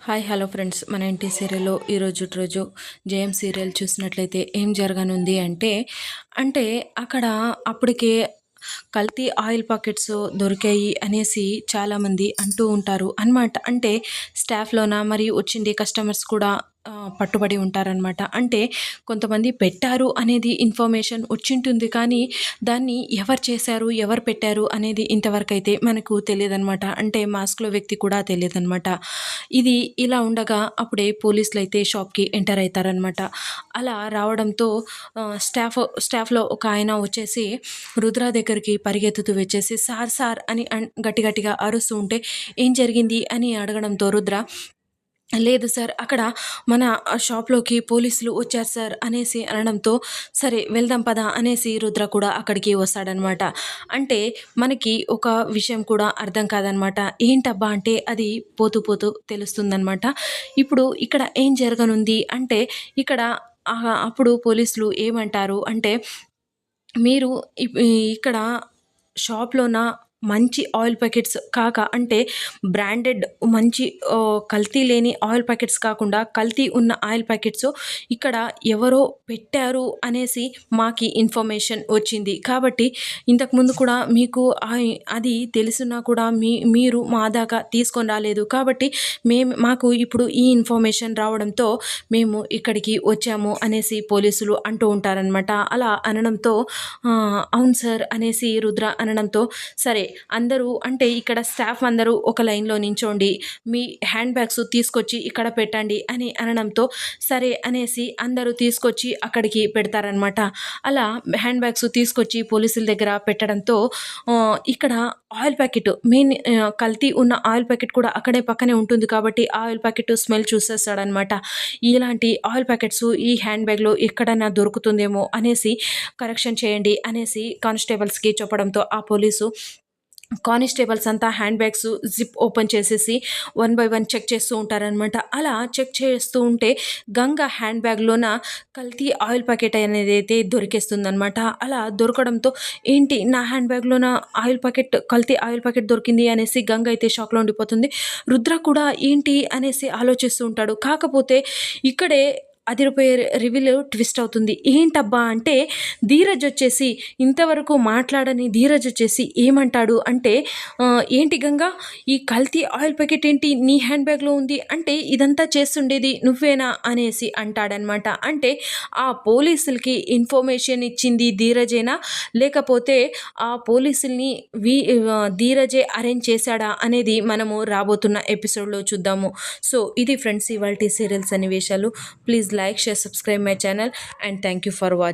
Hi hello friends. మన ఇంటి సీరియల్లో ఈరోజు రోజు జేఎం సీరియల్ చూసినట్లయితే ఏం జరగనుంది అంటే అంటే అక్కడ అప్పటికే కల్తీ ఆయిల్ పాకెట్స్ దొరికాయి అనేసి చాలామంది అంటూ ఉంటారు. అనమాట అంటే స్టాఫ్లోన మరియు వచ్చిండే కస్టమర్స్ కూడా పట్టుబడి ఉంటారనమాట అంటే కొంతమంది పెట్టారు అనేది ఇన్ఫర్మేషన్ వచ్చింటుంది కానీ దాన్ని ఎవరు చేశారు ఎవరు పెట్టారు అనేది ఇంతవరకు అయితే మనకు తెలియదనమాట అంటే మాస్క్లో వ్యక్తి కూడా తెలియదనమాట ఇది ఇలా ఉండగా అప్పుడే పోలీసులు అయితే షాప్కి ఎంటర్ అవుతారనమాట అలా రావడంతో స్టాఫ్ స్టాఫ్లో ఒక ఆయన వచ్చేసి రుద్ర దగ్గరికి పరిగెత్తుతూ వచ్చేసి సార్ సార్ అని అన్- గట్టి గట్టిగా అరుస్తూ ఉంటే ఏం జరిగింది? అని అడగడంతో రుద్ర లేదు సార్ అక్కడ మన షాప్లోకి పోలీసులు వచ్చారు సార్ అనేసి అనడంతో సరే వెళ్దాం పదా అనేసి రుద్ర కూడా అక్కడికి వస్తాడనమాట. అంటే మనకి ఒక విషయం కూడా అర్థం కాదనమాట. ఏంటబ్బా అంటే అది పోతూ పోతూ తెలుస్తుందనమాట. ఇప్పుడు ఇక్కడ ఏం జరగనుంది అంటే ఇక్కడ అప్పుడు పోలీసులు ఏమంటారు అంటే మీరు ఇక్కడ షాప్లోన మంచి ఆయిల్ ప్యాకెట్స్ కాక అంటే బ్రాండెడ్ మంచి కల్తీ లేని ఆయిల్ ప్యాకెట్స్ కాకుండా కల్తీ ఉన్న ఆయిల్ ప్యాకెట్స్ ఇక్కడ ఎవరో పెట్టారు అనేసి మాకి ఇన్ఫర్మేషన్ వచ్చింది. కాబట్టి ఇంతకుముందు కూడా మీకు అది తెలిసినా కూడా మీ మీరు మా దాకా తీసుకొని రాలేదు. కాబట్టి మేము మాకు ఇప్పుడు ఈ ఇన్ఫర్మేషన్ రావడంతో మేము ఇక్కడికి వచ్చాము అనేసి పోలీసులు అంటూ ఉంటారనమాట అలా అనడంతో అవును సార్ అనేసి రుద్ర అనడంతో సరే అందరూ అంటే ఇక్కడ స్టాఫ్ అందరూ ఒక లైన్లో నించోండి మీ హ్యాండ్ బ్యాగ్స్ తీసుకొచ్చి ఇక్కడ పెట్టండి అని అనడంతో సరే అనేసి అందరూ తీసుకొచ్చి అక్కడికి పెడతారనమాట అలా హ్యాండ్ బ్యాగ్స్ తీసుకొచ్చి పోలీసుల దగ్గర పెట్టడంతో ఇక్కడ ఆయిల్ ప్యాకెట్ మెయిన్ కల్తీ ఉన్న ఆయిల్ ప్యాకెట్ కూడా అక్కడే పక్కనే ఉంటుంది కాబట్టి ఆయిల్ ప్యాకెట్ స్మెల్ చూసేస్తాడనమాట ఇలాంటి ఆయిల్ ప్యాకెట్స్ ఈ హ్యాండ్ బ్యాగ్లో ఎక్కడైనా దొరుకుతుందేమో అనేసి కరెక్షన్ చేయండి అనేసి కానిస్టేబుల్స్కి చెప్పడంతో ఆ పోలీసు కానిస్టేబుల్స్ అంతా హ్యాండ్ బ్యాగ్స్ జిప్ ఓపెన్ చేసేసి వన్ బై వన్ చెక్ చేస్తూ ఉంటారనమాట అలా చెక్ చేస్తూ ఉంటే గంగ హ్యాండ్ బ్యాగ్లోన కల్తీ ఆయిల్ ప్యాకెట్ అనేది అయితే దొరికేస్తుందనమాట అలా దొరకడంతో ఏంటి నా హ్యాండ్ బ్యాగ్లోన ఆయిల్ ప్యాకెట్ కల్తీ ఆయిల్ ప్యాకెట్ దొరికింది అనేసి గంగ అయితే షాక్లో ఉండిపోతుంది. రుద్ర కూడా ఏంటి అనేసి ఆలోచిస్తూ ఉంటాడు. కాకపోతే ఇక్కడే అదిరిపోయే రివీల్ ట్విస్ట్ అవుతుంది. ఏంటబ్బా అంటే ధీరజ్ వచ్చేసి ఇంతవరకు మాట్లాడని ధీరజ్ వచ్చేసి ఏమంటాడు అంటే ఏంటి గంగా ఈ కల్తీ ఆయిల్ ప్యాకెట్ ఏంటి? నీ హ్యాండ్ బ్యాగ్లో ఉంది. అంటే ఇదంతా చేస్తుండేది నువ్వేనా? అనేసి అంటాడనమాట. అంటే ఆ పోలీసులకి ఇన్ఫర్మేషన్ ఇచ్చింది ధీరజేనా? లేకపోతే ఆ పోలీసుల్ని వి ధీరజే అరేంజ్ చేశాడా అనేది మనము రాబోతున్న ఎపిసోడ్లో చూద్దాము. సో ఇది ఫ్రెండ్స్ ఇవాళ సీరియల్స్ సన్నివేశాలు. Please like share subscribe my channel and thank you for watching.